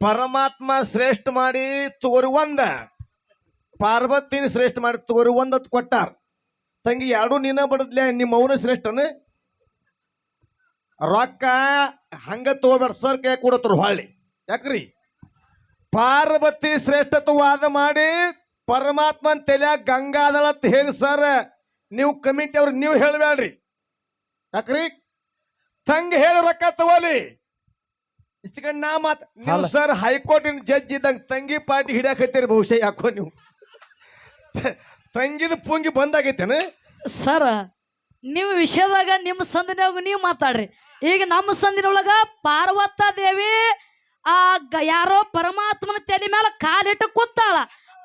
ಪರಮಾತ್ಮ ಶ್ರೇಷ್ಠ ಮಾಡಿ ತೋರು ಒಂದ. ಪಾರ್ವತಿನ ಶ್ರೇಷ್ಠ ಮಾಡಿ ತಗೋರಿ ಒಂದತ್ ಕೊಟ್ಟಾರ. ತಂಗಿ, ಎರಡು ನಿನ್ನ ಬಡದ್ಲೆ, ನಿಮ್ಮ ಅವನ ಶ್ರೇಷ್ಠನ? ರೊಕ್ಕ ಹಂಗ ತಗೋಬೇಡ, ಸರ್ ಕೈ ಹೊಳ್ಳಿ. ಯಾಕ್ರಿ? ಪಾರ್ವತಿ ಶ್ರೇಷ್ಠತ್ವವಾದ ಮಾಡಿ ಪರಮಾತ್ಮ ತಲೆ ಗಂಗಾದಳ ಹೇಳಿ, ಸರ್, ನೀವು ಕಮಿಟಿ ಅವ್ರಿಗೆ ನೀವು ಹೇಳಬೇಡ್ರಿ ಯಾಕ್ರಿ? ತಂಗಿ ಹೇಳಿ ರೊಕ್ಕ ತಗೋಲಿ. ಇಸ್ಕೊಂಡ್ ನಾ ಮಾತ್ ನೀವು ಅಲ್ಲ. ಸರ್ ಹೈಕೋರ್ಟಿನ ಜಡ್ಜ್ ಇದ್ದಂಗ ತಂಗಿ ಪಾರ್ಟಿ ಹಿಡಿಯಾಕತ್ತೀರಿ ಬಹುಶಃ ಯಾಕೋ ನೀವು. ತಂಗಿದ ಪುಂಗಿ ಬಂದಾಗೈತೇನು? ಸರ್ ನಿಮ್ಮ ವಿಷಯದಾಗ ನಿಮ್ಮ ಸಂದಿನಾಗ ನೀವು ಮಾತಾಡ್ರಿ. ಈಗ ನಮ್ಮ ಸಂದಿನೊಳಗ ಪಾರ್ವತ ದೇವಿ ಆ ಗ- ಯಾರೋ ಪರಮಾತ್ಮನ ತಲೆ ಮೇಲೆ ಕಾಲಿಟ್ಟು ಕೂತಾಳ.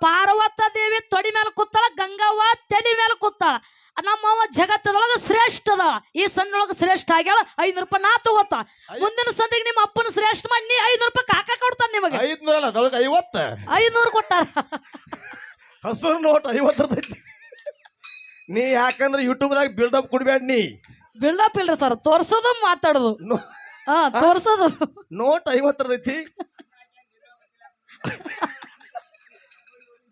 ಪಾರ್ವತ ದೇವಿ ತೊಡಿ ಮೇಲೆ ಕೂತಾಳ ಗಂಗವ್ವ ತಲೆ ಮೇಲೆ ಕೂತಾಳ. ನಮ್ಮವ್ವ ಜಗತ್ತದೊಳಗ ಶ್ರೇಷ್ಠ ಅದ ಈ ಸಂದಿನೊಳಗ ಶ್ರೇಷ್ಠ ಆಗ್ಯಾಳ ಐನೂರು ರೂಪಾಯಿ ನಾ ತಗೋತ. ಮುಂದಿನ ಸಂದಿಗೆ ನಿಮ್ಮ ಅಪ್ಪನ ಶ್ರೇಷ್ಠ ಮಾಡಿ ನೀ ಐನೂರು ರೂಪಾಯಿ ಕಾಕ ಕೊಡ್ತಾನೆ ನಿಮಗೆ. ಐದ್ನೂರ ಅಲ್ಲ ಅದೊಳಗೆ ಐವತ್ತ. ಐನೂರು ಕೊಟ್ಟಾರ. ಹಸುರು ನೋಟ್ ಐವತ್ತರದೈತಿ ನೀ ಯಾಕಂದ್ರೆ ಯೂಟ್ಯೂಬ್ದಾಗ ಬಿಲ್ಡಪ್ ಕೊಡ್ಬೇಡ ನೀ. ಬಿಲ್ಡಪ್ ಇಲ್ರಿ ಸರ್ ತೋರ್ಸೋದು ಮಾತಾಡೋದು. ನೋ- ಹಾ ತೋರ್ಸೋದು. ನೋಟ್ ಐವತ್ತರದೈತಿ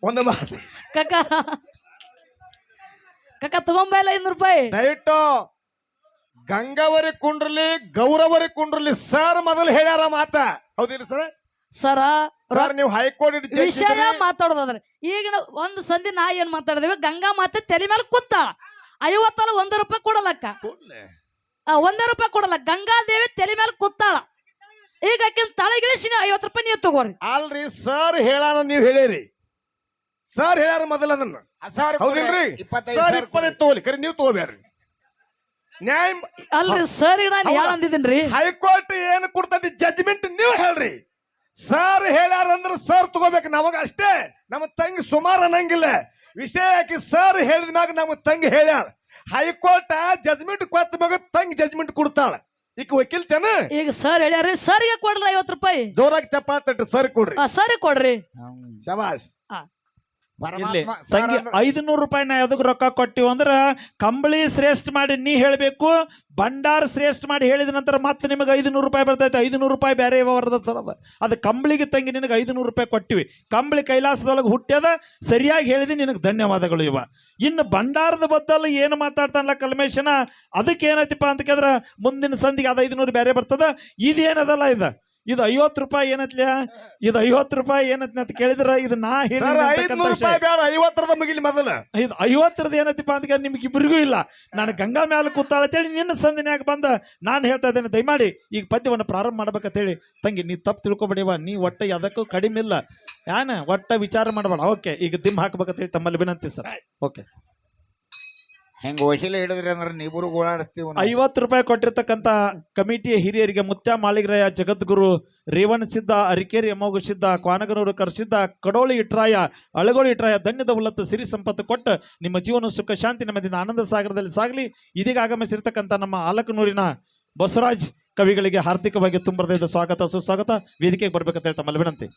ಒಂದು ಮಾತು. ಕಕ್ಕ ಕಕ್ಕ ತಗೊಂಬಲ್ಲ ಐನೂರು ರೂಪಾಯಿ. ದಯವಿಟ್ಟು ಗಂಗಾವರಿ ಕುಂಡ್ರಲಿ ಗೌರವರಿ ಕುಂಡ್ರಲಿ ಸರ್ ಮೊದಲು ಹೇಳ್ಯಾರ ಮಾತ. ಹೌದಿಲ್ಲ ಸರ್? ಸರ ಸರ್ ನೀವು ಹೈಕೋರ್ಟ್ ವಿಷಯ ಮಾತಾಡೋದಾದ್ರೆ ಈಗ ಒಂದು ಸಂಧಿ ನಾ ಏನ್ ಮಾತಾಡಿದ್ವಿ ಗಂಗಾ ಮಾತೆ ತಲೆ ಮೇಲೆ ಕೂತಾಳ ಐವತ್ತಲ್ಲ ಒಂದ್ ರೂಪಾಯಿ ಕೊಡಲಕ್ಕ ಆ, ಒಂದೇ ರೂಪಾಯಿ ಕೊಡಲ್ಲ ಗಂಗಾದೇವಿ ತಲೆ ಮೇಲೆ ಕೂತಾಳ. ಈಗ ಆಕಿನ ತಳಗಿಳಿಸಿ ಐವತ್ತು ರೂಪಾಯಿ ನೀವು ತಗೋರಿ. ಅಲ್ರಿ ಸರ್ ಹೇಳಾನ ನೀವು ಹೇಳಿರಿ. ಸರ್ ಹೇಳ್ಯಾರ ಮೊದಲ ಅದನ್ನ. ಹೌದಿಲ್ರಿ ಸರ್ ಇಪ್ಪತ್ತೈದು ತಗೋಲಿ. ಕರೆ ನೀವು ತಗೋಬೇಡ್ರಿ. ನ್ಯಾಯ ಅಲ್ರಿ ಸರ್ ನಾನು? ಹೇಳಂದಿದ್ದೀನ್ರಿ ಹೈಕೋರ್ಟ್ ಏನು ಕೊಡ್ತೈತಿ? ಜಜ್ಮೆಂಟ್ ನೀವು ಹೇಳ್ರಿ. ಸರ್ ಹೇಳ್ಯಾರ ಅಂದ್ರೆ ಸರ್ ತಗೋಬೇಕು. ನಮಗ ಅಷ್ಟೇ. ನಮ್ಮ ತಂಗಿ ಸುಮಾರು ಅನ್ನಂಗಿಲ್ಲ. ವಿಷಯ ಯಾಕೆ ಸರ್ ಹೇಳಿದ ಮ್ಯಾಗ ನಮ್ಮ ತಂಗಿ ಹೇಳ್ಯಾಳ. ಹೈಕೋರ್ಟ್ ಜಜ್ಮೆಂಟ್ ಕೊತ್ತ ಮಗ ತಂಗಿ ಜಜ್ಮೆಂಟ್ ಕೊಡ್ತಾಳ. ಈಗ ವಕೀಲ್ತೇನ ಈಗ ಸರ್ ಹೇಳ್ಯಾರಿ ಸರ್ಗೆ ಕೊಡ್ರಿ ಐವತ್ತು ರೂಪಾಯಿ. ಜೋರಾಗಿ ಚಪ್ಪಾಳೆ ತಟ್ರಿ ಸರ್ ಕೊಡ್ರಿ. ಆ, ಸರಿ ಕೊಡ್ರಿ. ಶಬಾಷ್. ಇಲ್ಲಿ ತಂಗಿ ಐದುನೂರು ರೂಪಾಯಿ ನಾ ಎದಕ್ ರೊಕ್ಕ ಕೊಟ್ಟಿವಿ ಅಂದ್ರ ಕಂಬಳಿ ಶ್ರೇಷ್ಠ ಮಾಡಿ ನೀ ಹೇಳಬೇಕು ಭಂಡಾರ ಶ್ರೇಷ್ಠ ಮಾಡಿ ಹೇಳಿದ ನಂತರ ಮತ್ತೆ ನಿಮಗೆ ಐದುನೂರು ರೂಪಾಯಿ ಬರ್ತೈತೆ ಐದುನೂರು ರೂಪಾಯಿ ಬೇರೆ ಇವರದ ಸರ್ ಅದು. ಅದು ಕಂಬಳಿಗೆ ತಂಗಿ ನಿನಗೆ ಐದುನೂರು ರೂಪಾಯಿ ಕೊಟ್ಟಿವಿ. ಕಂಬಳಿ ಕೈಲಾಸದೊಳಗೆ ಹುಟ್ಟ್ಯದ ಸರಿಯಾಗಿ ಹೇಳಿದಿ ನಿನಗೆ ಧನ್ಯವಾದಗಳು ಇವ. ಇನ್ನು ಭಂಡಾರದ ಬದ್ದಲ್ಲಿ ಏನು ಮಾತಾಡ್ತಾನಲ್ಲ ಕಲ್ಮೇಶನ ಅದಕ್ಕೆ ಏನೈತಿಪ್ಪ ಅಂತ ಕೇಳಿದ್ರೆ ಮುಂದಿನ ಸಂದಿಗೆ ಅದು ಐದುನೂರು ಬೇರೆ ಬರ್ತದ ಇದೇನದಲ್ಲ ಇದು? ಇದು ಐವತ್ತು ರೂಪಾಯಿ ಏನತ್ಲ? ಇದು ಐವತ್ತು ರೂಪಾಯಿ ಏನತ್ನ ಅಂತ ಕೇಳಿದ್ರ ಇದು ನಾ ಐದ್ನೂರು. ರೂಪಾಯಿ ಬೇಡ ಐವತ್ತರದ ಮುಗಿಲಿ ಮೊದಲ. ಇದು ಐವತ್ತರದ ಏನತ್ತಿಪ್ಪ ಅಂತ ಕೇಳಿ ನಿಮ್ಗೆ ಇಬ್ಬರಿಗೂ ಇಲ್ಲ. ನಾನು ಗಂಗಾ ಮ್ಯಾಲ ಕೂತಾಳ ಅಂತೇಳಿ ನಿನ್ನ ಸಂದಿನ್ಯಾಗ ಬಂದ ನಾನು ಹೇಳ್ತಾ ಇದ್ದೇನೆ ದಯಮಾಡಿ ಈಗ ಪದ್ಯವನ್ನು ಪ್ರಾರಂಭ ಮಾಡ್ಬೇಕಂತೇಳಿ. ತಂಗಿ ನೀ ತಪ್ಪು ತಿಳ್ಕೊಬೇಡಿವ ನೀ ಒಟ್ಟ ಅದಕ್ಕೂ ಕಡಿಮೆ ಇಲ್ಲ. ಯಾನ? ಒಟ್ಟ ವಿಚಾರ ಮಾಡಬೇಡ. ಓಕೆ ಈಗ ದಿಮ್ ಹಾಕ್ಬೇಕಂತೇಳಿ ತಮ್ಮಲ್ಲಿ ವಿನಂತಿ ಸರ್. ಓಕೆ. ಹೆಂಗ ವಶೀಲ ಅಂದ್ರೆ ನೀವು ಗೋಳಾಡ್ತೀವಿ ನಾವು. ಐವತ್ತು ರೂಪಾಯಿ ಕೊಟ್ಟಿರ್ತಕ್ಕಂತ ಕಮಿಟಿಯ ಹಿರಿಯರಿಗೆ ಮುತ್ಯ ಮಾಳಿಗರಾಯ ಜಗದ್ಗುರು ರೇವಣ ಸಿದ್ಧ ಅರಿಕೇರಿ ಅಮೋಘ ಸಿದ್ಧ ಕ್ವಾನಗನೂರು ಕರ್ಸಿದ್ದ ಕಡೋಳಿ ಇಟ್ರಾಯ, ಅಳಗೋಳಿ ಇಟ್ರಾಯ, ಧನ್ಯದ ಉಲ್ಲತ್ತ ಸಿರಿ ಸಂಪತ್ತು ಕೊಟ್ಟು ನಿಮ್ಮ ಜೀವನ ಸುಖ ಶಾಂತಿ ನೆಮ್ಮದಿನ ಆನಂದ ಸಾಗರದಲ್ಲಿ ಸಾಗಲಿ. ಇದೀಗ ಆಗಮಿಸಿರ್ತಕ್ಕಂಥ ನಮ್ಮ ಆಲಕನೂರಿನ ಬಸವರಾಜ್ ಕವಿಗಳಿಗೆ ಹಾರ್ದಿಕವಾಗಿ ತುಂಬರದಿಂದ ಸ್ವಾಗತ, ಸುಸ್ವಾಗತ. ವೇದಿಕೆಗೆ ಬರ್ಬೇಕಂತ ಹೇಳ್ತಾ ತಮ್ಮಲ್ಲಿ ವಿನಂತಿ